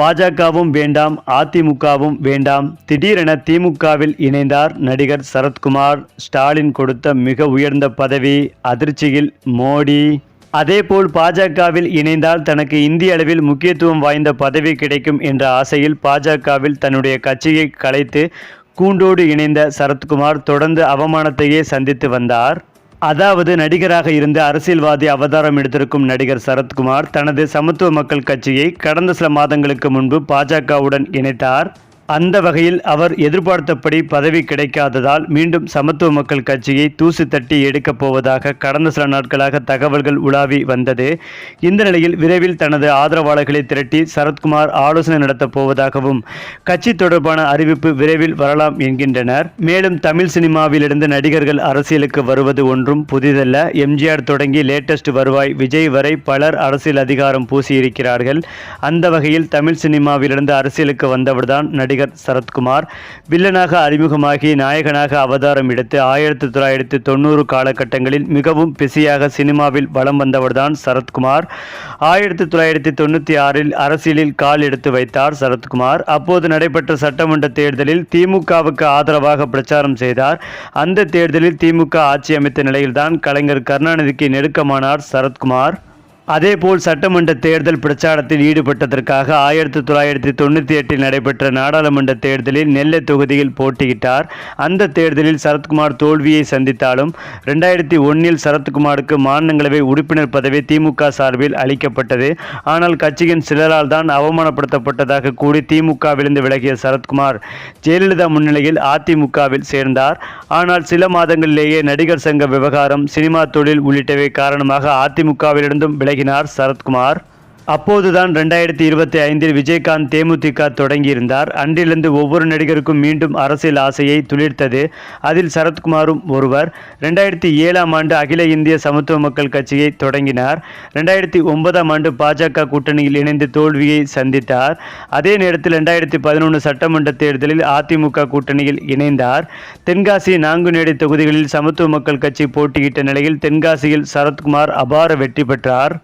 பாஜகவும் வேண்டாம் அதிமுகவும் வேண்டாம். திடீரென திமுகவில் இணைந்தார் நடிகர் சரத்குமார். ஸ்டாலின் கொடுத்த மிக உயர்ந்த பதவி அதிர்ச்சியில் மோடி. அதேபோல் பாஜகவில் இணைந்தால் தனக்கு இந்திய அளவில் முக்கியத்துவம் வாய்ந்த பதவி கிடைக்கும் என்ற ஆசையில் பாஜகவில் தன்னுடைய கட்சியை கலைத்து கூண்டோடு இணைந்த சரத்குமார் தொடர்ந்து அவமானத்தையே சந்தித்து வந்தார். அதாவது நடிகராக இருந்து அரசியல்வாதி அவதாரம் எடுத்திருக்கும் நடிகர் சரத்குமார் தனது சமத்துவ மக்கள் கட்சியை கடந்த சில மாதங்களுக்கு முன்பு பாஜகவுடன் இணைத்தார். அந்த வகையில் அவர் எதிர்பார்த்தபடி பதவி கிடைக்காததால் மீண்டும் சமத்துவ மக்கள் கட்சியை தூசு தட்டி எடுக்கப் போவதாக கடந்த சில நாட்களாக தகவல்கள் உலாவி வந்தது. இந்த நிலையில் விரைவில் தனது ஆதரவாளர்களை திரட்டி சரத்குமார் ஆலோசனை நடத்தப் போவதாகவும் கட்சி தொடர்பான அறிவிப்பு விரைவில் வரலாம் என்கின்றனர். மேலும் தமிழ் சினிமாவிலிருந்து நடிகர்கள் அரசியலுக்கு வருவது ஒன்றும் புதிதல்ல. எம்ஜிஆர் தொடங்கி லேட்டஸ்ட் வருவாய் விஜய் வரை பலர் அரசியல் அதிகாரம் பூசியிருக்கிறார்கள். அந்த வகையில் தமிழ் சினிமாவிலிருந்து அரசியலுக்கு வந்தவர்தான் நடிகர் சரத்குமார் வில்லனாக அறிமுகமாகி நாயகனாக அவதாரம் எடுத்து ஆயிரத்தி தொள்ளாயிரத்தி தொண்ணூறு காலகட்டங்களில் மிகவும் பிஸியாக சினிமாவில் வலம் வந்தவர்தான் சரத்குமார். ஆயிரத்தி தொள்ளாயிரத்தி தொண்ணூற்றி ஆறில் அரசியலில் கால் எடுத்து வைத்தார் சரத்குமார். அப்போது நடைபெற்ற சட்டமன்ற தேர்தலில் திமுகவுக்கு ஆதரவாக பிரச்சாரம் செய்தார். அந்த தேர்தலில் திமுக ஆட்சி அமைத்த நிலையில்தான் கலைஞர் கருணாநிதிக்கு நெருக்கமானார் சரத்குமார். அதேபோல் சட்டமன்ற தேர்தல் பிரச்சாரத்தில் ஈடுபட்டதற்காக ஆயிரத்தி தொள்ளாயிரத்தி தொண்ணூற்றி எட்டில் நடைபெற்ற நாடாளுமன்ற தேர்தலில் நெல்லை தொகுதியில் போட்டியிட்டார். அந்த தேர்தலில் சரத்குமார் தோல்வியை சந்தித்தாலும் ரெண்டாயிரத்தி ஒன்றில் சரத்குமாருக்கு மாநிலங்களவை உறுப்பினர் பதவி திமுக சார்பில் அளிக்கப்பட்டது. ஆனால் கட்சியின் சிலரால் தான் அவமானப்படுத்தப்பட்டதாக கூறி திமுகவிலிருந்து விலகிய சரத்குமார் ஜெயலலிதா முன்னிலையில் அதிமுகவில் சேர்ந்தார். ஆனால் சில மாதங்களிலேயே நடிகர் சங்க விவகாரம் சினிமா தொழில் உள்ளிட்டவை காரணமாக அதிமுகவிலிருந்தும் விலகினார் சரத்குமார் அப்போதுதான் ரெண்டாயிரத்தி இருபத்தி ஐந்தில் விஜயகாந்த் தேமுதிக தொடங்கியிருந்தார். அன்றிலிருந்து ஒவ்வொரு நடிகருக்கும் மீண்டும் அரசியல் ஆசையை துளிர்த்தது. அதில் சரத்குமாரும் ஒருவர். ரெண்டாயிரத்தி ஏழாம் ஆண்டு அகில இந்திய சமத்துவ மக்கள் கட்சியை தொடங்கினார். ரெண்டாயிரத்தி ஒன்பதாம் ஆண்டு பாஜக கூட்டணியில் இணைந்து தோல்வியை சந்தித்தார். அதே நேரத்தில் ரெண்டாயிரத்தி பதினொன்று சட்டமன்ற தேர்தலில் அதிமுக கூட்டணியில் இணைந்தார். தென்காசி நாங்குநேரி தொகுதிகளில் சமத்துவ மக்கள் கட்சி போட்டியிட்ட நிலையில் தென்காசியில் சரத்குமார் அபார வெற்றி பெற்றார்.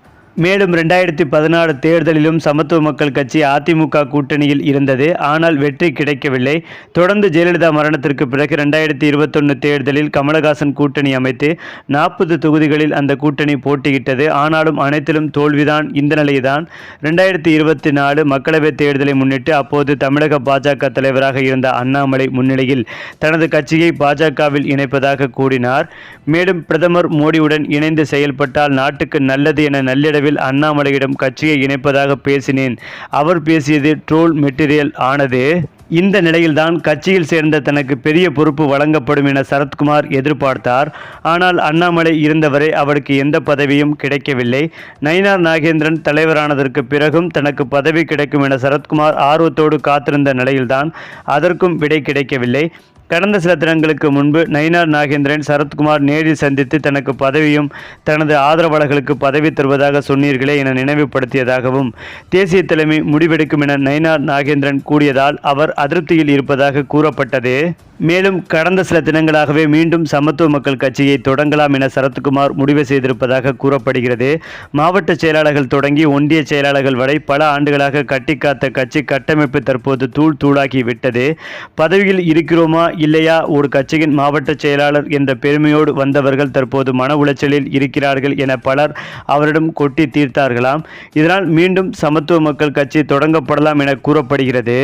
மேலும் ரெண்டாயிரத்தி பதினாறு தேர்தலிலும் சமத்துவ மக்கள் கட்சி அதிமுக கூட்டணியில் இருந்தது. ஆனால் வெற்றி கிடைக்கவில்லை. தொடர்ந்து ஜெயலலிதா மரணத்திற்கு பிறகு ரெண்டாயிரத்தி இருபத்தொன்று தேர்தலில் கமலஹாசன் கூட்டணி அமைத்து நாற்பது தொகுதிகளில் அந்த கூட்டணி போட்டியிட்டது. ஆனாலும் அனைத்திலும் தோல்விதான். இந்த நிலைதான் ரெண்டாயிரத்தி இருபத்தி நாலு மக்களவைத் தேர்தலை முன்னிட்டு அப்போது தமிழக பாஜக தலைவராக இருந்த அண்ணாமலை முன்னிலையில் தனது கட்சியை பாஜகவில் இணைப்பதாக கூறினார். மேலும் பிரதமர் மோடியுடன் இணைந்து செயல்பட்டால் நாட்டுக்கு நல்லது என நள்ளிரவில் அண்ணாமலையிடம் கட்சியை இணைப்பதாக பேசினேன். அவர் பேசியது ட்ரோல் மெட்டீரியல் ஆனது. இந்த நிலையில்தான் கட்சியில் சேர்ந்த தனக்கு பெரிய பொறுப்பு வழங்கப்படும் என சரத்குமார் எதிர்பார்த்தார். ஆனால் அண்ணாமலை இருந்தவரை அவருக்கு எந்த பதவியும் கிடைக்கவில்லை. நயினார் நாகேந்திரன் தலைவரானதற்கு பிறகும் தனக்கு பதவி கிடைக்கும் என சரத்குமார் ஆர்வத்தோடு காத்திருந்த நிலையில்தான் அதற்கும் விடை கிடைக்கவில்லை. கடந்த சில தினங்களுக்கு முன்பு நயினார் நாகேந்திரன் சரத்குமார் நேரில் சந்தித்து தனக்கு பதவியும் தனது ஆதரவாளர்களுக்கு பதவி தருவதாக சொன்னீர்களே என நினைவுபடுத்தியதாகவும் தேசிய தலைமை முடிவெடுக்கும் என நயினார் நாகேந்திரன் கூறியதால் அவர் அதிருப்தியில் இருப்பதாக கூறப்பட்டது. மேலும் கடந்த சில தினங்களாகவே மீண்டும் சமத்துவ மக்கள் கட்சியை தொடங்கலாம் என சரத்குமார் முடிவு செய்திருப்பதாக கூறப்படுகிறது. மாவட்ட செயலாளர்கள் தொடங்கி ஒன்றிய செயலாளர்கள் வரை பல ஆண்டுகளாக கட்டிக்காத்த கட்சி கட்டமைப்பு தற்போது தூள் தூளாகி விட்டது. பதவியில் இருக்கிறோமா இல்லையா? ஒரு கட்சியின் மாவட்ட செயலாளர் என்ற பெருமையோடு வந்தவர்கள் தற்போது மன உளைச்சலில் இருக்கிறார்கள் என பலர் அவரிடம் கொட்டி தீர்த்தார்களாம். இதனால் மீண்டும் சமத்துவ மக்கள் கட்சி தொடங்கப்படலாம் என கூறப்படுகிறது.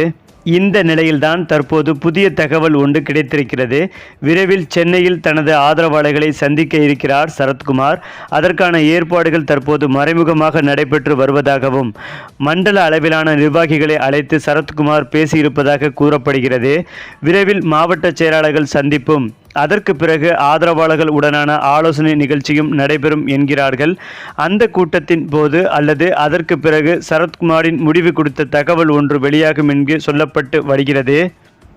இந்த நிலையில்தான் தற்போது புதிய தகவல் ஒன்று கிடைத்திருக்கிறது. விரைவில் சென்னையில் தனது ஆதரவாளர்களை சந்திக்க இருக்கிறார் சரத்குமார். அதற்கான ஏற்பாடுகள் தற்போது மறைமுகமாக நடைபெற்று வருவதாகவும் மண்டல அளவிலான நிர்வாகிகளை அழைத்து சரத்குமார் பேசியிருப்பதாக கூறப்படுகிறது. விரைவில் மாவட்ட செயலாளர்கள் சந்திப்பும் அதற்கு பிறகு ஆதரவாளர்கள் உடனான ஆலோசனை நிகழ்ச்சியும் நடைபெறும் என்கிறார்கள். அந்த கூட்டத்தின் போது அல்லது அதற்கு பிறகு சரத்குமாரின் முடிவு கொடுத்த தகவல் ஒன்று வெளியாகும் என்று சொல்லப்பட்டு வருகிறது.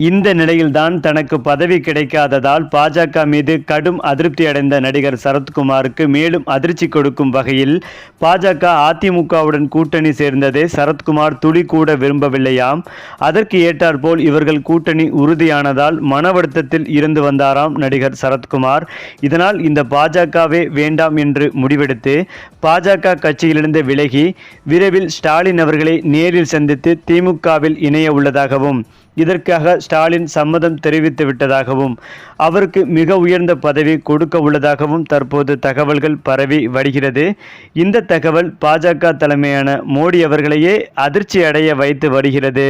இந்த நிலையில்தான் தனக்கு பதவி கிடைக்காததால் பாஜக மீது கடும் அதிருப்தி அடைந்த நடிகர் சரத்குமாருக்கு மேலும் அதிர்ச்சி கொடுக்கும் வகையில் பாஜக அதிமுகவுடன் கூட்டணி சேர்ந்ததை சரத்குமார் துளி கூட விரும்பவில்லையாம். அதற்கு ஏற்றாற்போல் இவர்கள் கூட்டணி உறுதியானதால் மன வருத்தத்தில் இருந்து வந்தாராம் நடிகர் சரத்குமார். இதனால் இந்த பாஜகவே வேண்டாம் என்று முடிவெடுத்து பாஜக கட்சியிலிருந்து விலகி விரைவில் ஸ்டாலின் அவர்களை நேரில் சந்தித்து திமுகவில் இணைய உள்ளதாகவும் இதற்காக ஸ்டாலின் சம்மதம் தெரிவித்து விட்டதாகவும் அவருக்கு மிக உயர்ந்த பதவி கொடுக்க உள்ளதாகவும் தற்போது தகவல்கள் பரவி வருகிறது. இந்த தகவல் பாஜக தலைமையான மோடி அவர்களையே அதிர்ச்சி அடைய வைத்து வருகிறது.